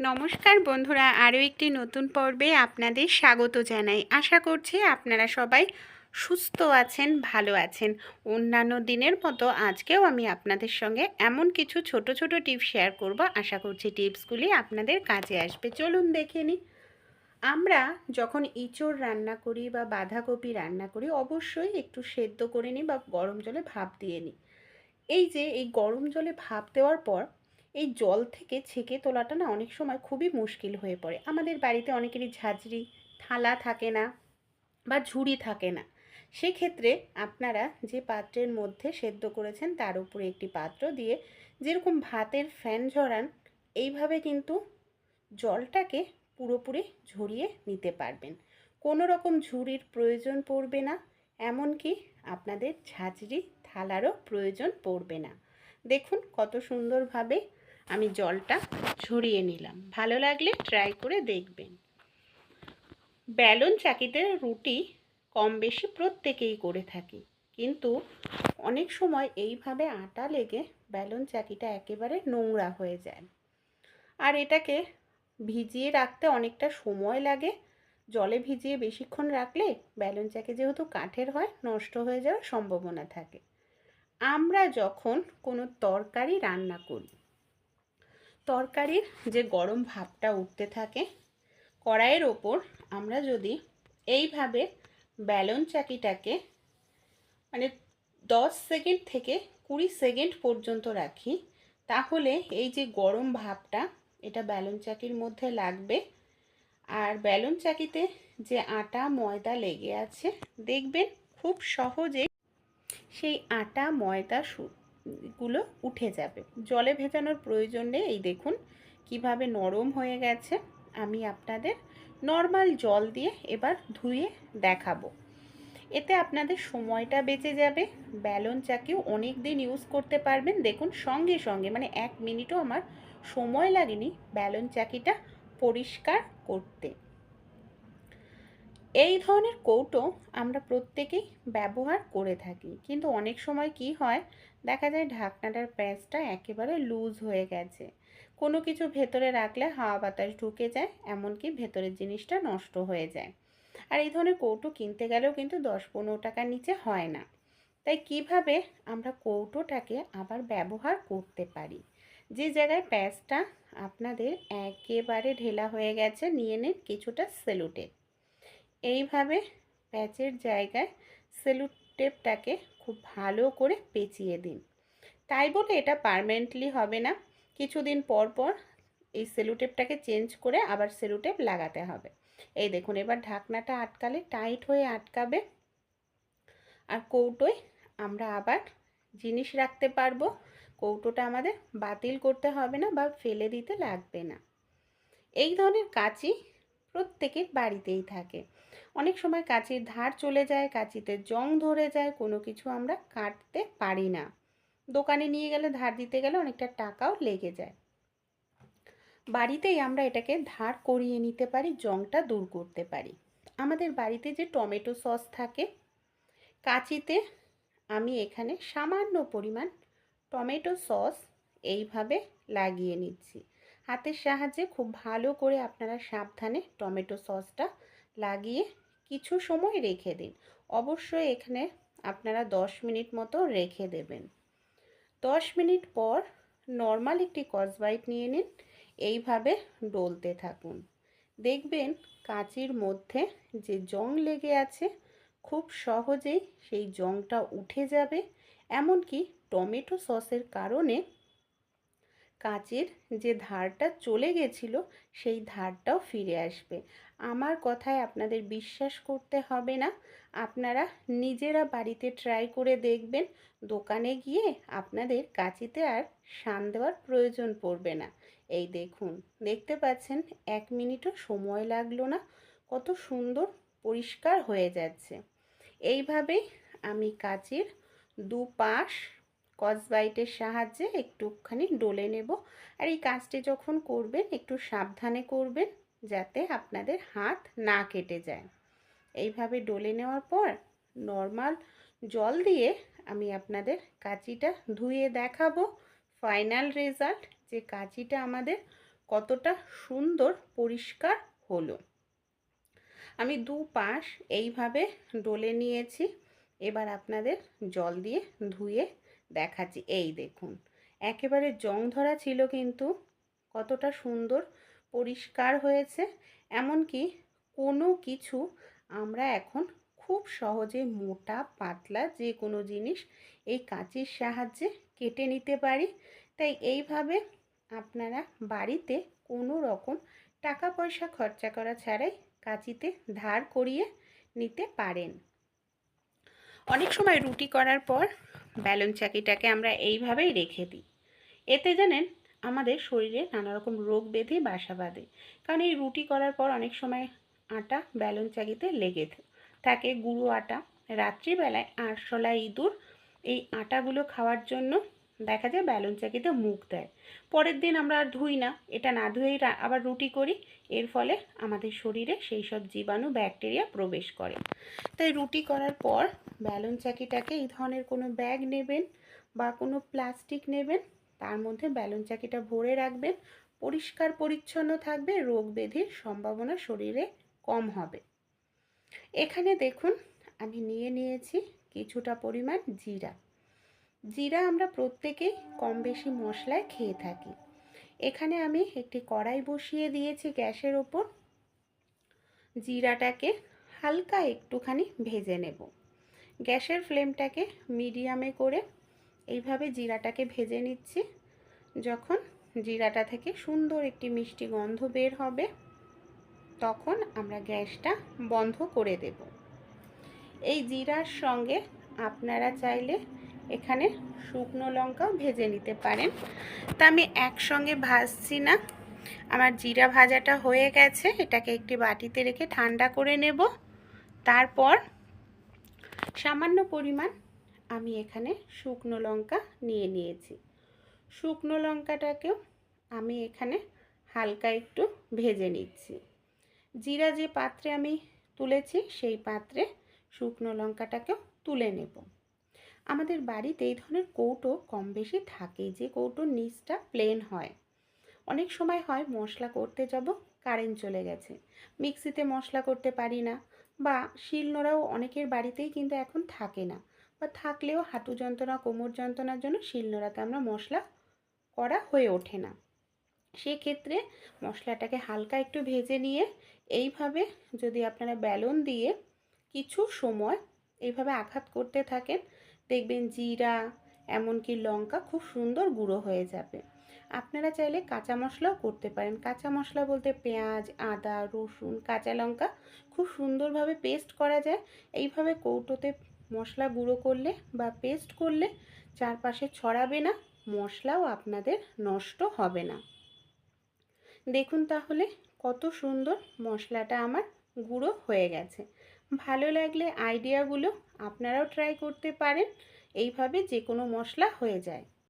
নমস্কার বন্ধুরা, আরও একটি নতুন পর্বে আপনাদের স্বাগত জানাই। আশা করছি আপনারা সবাই সুস্থ আছেন, ভালো আছেন। অন্যান্য দিনের মতো আজকেও আমি আপনাদের সঙ্গে এমন কিছু ছোট ছোট টিপস শেয়ার করব। আশা করছি টিপসগুলি আপনাদের কাজে আসবে। চলুন দেখে নিই। আমরা যখন ইঁচড় রান্না করি বা বাঁধাকপি রান্না করি, অবশ্যই একটু সেদ্ধ করে নিই বা গরম জলে ভাপ দিয়ে নিই। এই যে, এই গরম জলে ভাপ দেওয়ার পর এই জল থেকে ছেঁকে তোলাটা না অনেক সময় খুবই মুশকিল হয়ে পড়ে। আমাদের বাড়িতে অনেকেরই ঝাঁঝরি, থালা থাকে না বা ঝুড়ি থাকে না। সেক্ষেত্রে আপনারা যে পাত্রের মধ্যে সেদ্ধ করেছেন তার উপরে একটি পাত্র দিয়ে যেরকম ভাতের ফ্যান ঝরান, এইভাবে কিন্তু জলটাকে পুরোপুরি ঝরিয়ে নিতে পারবেন। কোনো রকম ঝুড়ির প্রয়োজন পড়বে না, এমনকি আপনাদের ঝাঁঝরি, থালারও প্রয়োজন পড়বে না। দেখুন কত সুন্দরভাবে আমি জলটা ঝরিয়ে নিলাম। ভালো লাগলে ট্রাই করে দেখবেন। ব্যালন চাকিতে রুটি কম বেশি প্রত্যেকেই করে থাকি। কিন্তু অনেক সময় এইভাবে আটা লেগে ব্যালন চাকিটা একেবারে নোংরা হয়ে যায়। আর এটাকে ভিজিয়ে রাখতে অনেকটা সময় লাগে। জলে ভিজিয়ে বেশিক্ষণ রাখলে ব্যালন চাকি যেহেতু কাঠের হয়, নষ্ট হয়ে যাওয়ার সম্ভাবনা থাকে। আমরা যখন কোনো তরকারি রান্না করি তরকারির যে গরম ভাবটা উঠতে থাকে, কড়াইয়ের ওপর আমরা যদি এইভাবে ব্যালন চাকিটাকে মানে দশ সেকেন্ড থেকে কুড়ি সেকেন্ড পর্যন্ত রাখি, তাহলে এই যে গরম ভাবটা, এটা ব্যালন চাকির মধ্যে লাগবে। আর ব্যালন চাকিতে যে আটা, ময়দা লেগে আছে, দেখবেন খুব সহজেই সেই আটা, ময়দা গুলো উঠে যাবে। জলে ভেজানোর প্রয়োজন নেই। এই দেখুন কীভাবে নরম হয়ে গেছে। আমি আপনাদের নর্মাল জল দিয়ে এবার ধুয়ে দেখাবো। এতে আপনাদের সময়টা বেঁচে যাবে। ব্যালন চাকিও অনেক দিন ইউজ করতে পারবেন। দেখুন সঙ্গে সঙ্গে মানে এক মিনিটও আমার সময় লাগেনি ব্যালন চাকিটা পরিষ্কার করতে। এই ধরনের কৌটো আমরা প্রত্যেকেই ব্যবহার করে থাকি। কিন্তু অনেক সময় কি হয়, দেখা যায় ঢাকনাটার প্যাঁচটা একেবারে লুজ হয়ে গেছে। কোনো কিছু ভেতরে রাখলে হাওয়া বাতাস ঢুকে যায়, এমনকি ভেতরের জিনিসটা নষ্ট হয়ে যায়। আর এই ধরনের কৌটো কিনতে গেলেও কিন্তু দশ পনেরো টাকার নিচে হয় না। তাই কীভাবে আমরা কৌটোটাকে আবার ব্যবহার করতে পারি? যে জায়গায় প্যাঁচটা আপনাদের একেবারে ঢেলা হয়ে গেছে, নিয়ে নিন কিছুটা সেলুটেপ এইভাবে প্যাচের জায়গায় সেলুট টেপটাকে খুব ভালো করে পেঁচিয়ে দিন। তাই বলে এটা পারমানেন্টলি হবে না। কিছুদিন পর পর এই সেলুটেপটাকে চেঞ্জ করে আবার সেলুটেপ লাগাতে হবে। এই দেখুন, এবার ঢাকনাটা আটকালে টাইট হয়ে আটকাবে। আর কৌটোয় আমরা আবার জিনিস রাখতে পারব। কৌটোটা আমাদের বাতিল করতে হবে না বা ফেলে দিতে লাগবে না। এই ধরনের কাঁচি প্রত্যেকের বাড়িতেই থাকে। অনেক সময় কাঁচির ধার চলে যায়, কাঁচিতে জং ধরে যায়, কোনো কিছু আমরা কাটতে পারি না। দোকানে নিয়ে গেলে, ধার দিতে গেলে অনেকটা টাকাও লেগে যায়। বাড়িতেই আমরা এটাকে ধার করিয়ে নিতে পারি, জংটা দূর করতে পারি। আমাদের বাড়িতে যে টমেটো সস থাকে, কাঁচিতে আমি এখানে সামান্য পরিমাণ টমেটো সস এইভাবে লাগিয়ে নিচ্ছি। হাতের সাহায্যে খুব ভালো করে আপনারা সাবধানে টমেটো সসটা লাগিয়ে কিছু সময় রেখে দিন। অবশ্যই এখানে আপনারা দশ মিনিট মতো রেখে দেবেন। দশ মিনিট পর নর্মাল একটি কসবাইট নিয়ে নিন। এইভাবে ডলতে থাকুন। দেখবেন কাঁচির মধ্যে যে জং লেগে আছে, খুব সহজেই সেই জংটা উঠে যাবে। এমনকি টমেটো সসের কারণে কাচের যে ধারটা চলে গেছিল, সেই ধারটাও ফিরে আসবে। আমার কথায় আপনাদের বিশ্বাস করতে হবে না। আপনারা নিজেরা বাড়িতে ট্রাই করে দেখবেন, দোকানে গিয়ে আপনাদের কাঁচিতে আর শান দেওয়ার প্রয়োজন পড়বে না। এই দেখুন, দেখতে পাচ্ছেন, এক মিনিটও সময় লাগল না। কত সুন্দর পরিষ্কার হয়ে যাচ্ছে। এইভাবেই আমি কাচির দুপাশ কসবাইটের সাহায্যে একটুখানি ডলে নেব। আর এই কাজটি যখন করবেন, একটু সাবধানে করবেন যাতে আপনাদের হাত না কেটে যায়। এইভাবে ডলে নেওয়ার পর নর্মাল জল দিয়ে আমি আপনাদের কাঁচিটা ধুয়ে দেখাবো। ফাইনাল রেজাল্ট, যে কাঁচিটা আমাদের কতটা সুন্দর পরিষ্কার হলো। আমি দু পাশ এইভাবে ডলে নিয়েছি। এবার আপনাদের জল দিয়ে ধুয়ে দেখাচ্ছি। এই দেখুন, একেবারে জং ধরা ছিল কিন্তু কতটা সুন্দর, পরিষ্কার হয়েছে। এমনকি কোনো কিছু আমরা এখন খুব সহজে মোটা, পাতলা যে কোনো জিনিস এই কাঁচির সাহায্যে কেটে নিতে পারি। তাই এইভাবে আপনারা বাড়িতে কোনো রকম টাকা পয়সা খরচা করা ছাড়াই কাঁচিতে ধার করিয়ে নিতে পারেন। অনেক সময় রুটি করার পর ব্যালন চাকিটাকে আমরা এইভাবেই রেখে দিই। এতে জানেন, আমাদের শরীরে নানা রকম রোগ বেঁধে বাসা বাঁধে। কারণ এই রুটি করার পর অনেক সময় আটা ব্যালন চাকিতে লেগে থাকে গুঁড়ো আটা। রাত্রিবেলায় আরশোলা ইঁদুর এই আটাগুলো খাওয়ার জন্য দেখা যায় ব্যালুন চাকিতে মুখ দেয়। পরের দিন আমরা আর ধুই না। এটা না ধুয়েই আবার রুটি করি। এর ফলে আমাদের শরীরে সেই সব জীবাণু, ব্যাকটেরিয়া প্রবেশ করে। তাই রুটি করার পর ব্যালুন চাকিটাকে এই ধরনের কোনো ব্যাগ নেবেন বা কোনো প্লাস্টিক নেবেন, তার মধ্যে ব্যালুন চাকিটা ভরে রাখবেন। পরিষ্কার পরিচ্ছন্ন থাকবে, রোগ ব্যাধির সম্ভাবনা শরীরে কম হবে। এখানে দেখুন, আমি নিয়ে নিয়েছি কিছুটা পরিমাণ জিরা। জিরা আমরা প্রত্যেকেই কম বেশি মশলায় খেয়ে থাকি। এখানে আমি একটি কড়াই বসিয়ে দিয়েছি গ্যাসের ওপর। জিরাটাকে হালকা একটুখানি ভেজে নেব। গ্যাসের ফ্লেমটাকে মিডিয়ামে করে এইভাবে জিরাটাকে ভেজে নিচ্ছি। যখন জিরাটা থেকে সুন্দর একটি মিষ্টি গন্ধ বের হবে, তখন আমরা গ্যাসটা বন্ধ করে দেব। এই জিরার সঙ্গে আপনারা চাইলে এখানে শুকনো লঙ্কা ভেজে নিতে পারেন। তা আমি একসঙ্গে ভাজছি না। আমার জিরা ভাজাটা হয়ে গেছে, এটাকে একটি বাটিতে রেখে ঠান্ডা করে নেব। তারপর সামান্য পরিমাণ আমি এখানে শুকনো লঙ্কা নিয়ে নিয়েছি। শুকনো লঙ্কাটাকেও আমি এখানে হালকা একটু ভেজে নিচ্ছি। জিরা যে পাত্রে আমি তুলেছি, সেই পাত্রে শুকনো লঙ্কাটাকেও তুলে নেব। আমাদের বাড়িতে এই ধরনের কৌটো কম বেশি থাকে, যে কৌটোর নিচটা প্লেন হয়। অনেক সময় হয় মশলা করতে যাব কারেন্ট চলে গেছে। মিক্সিতে মশলা করতে পারি না বা শিলনোড়াও অনেকের বাড়িতেই কিন্তু এখন থাকে না। বা থাকলেও হাঁটু যন্ত্রণা, কোমর যন্ত্রণার জন্য শিলনোড়াতে আমরা মশলা করা হয়ে ওঠে না। সেক্ষেত্রে মশলাটাকে হালকা একটু ভেজে নিয়ে এইভাবে যদি আপনারা ব্যালন দিয়ে কিছু সময় এইভাবে আঘাত করতে থাকেন দেখবেন জিরা, এমনকি লঙ্কা খুব সুন্দর গুঁড়ো হয়ে যাবে। আপনারা চাইলে কাঁচা মশলাও করতে পারেন। কাঁচা মশলা বলতে পেঁয়াজ, আদা, রসুন, কাঁচা লঙ্কা খুব সুন্দরভাবে পেস্ট করা যায়। এইভাবে কৌটোতে মশলা গুঁড়ো করলে বা পেস্ট করলে চারপাশে ছড়াবে না, মশলাও আপনাদের নষ্ট হবে না। দেখুন তাহলে কত সুন্দর মশলাটা আমার গুঁড়ো হয়ে গেছে। ভালো লাগলে আইডিয়াগুলো আপনারাও ট্রাই করতে পারেন। এইভাবে যে কোনো মশলা হয়ে যায়।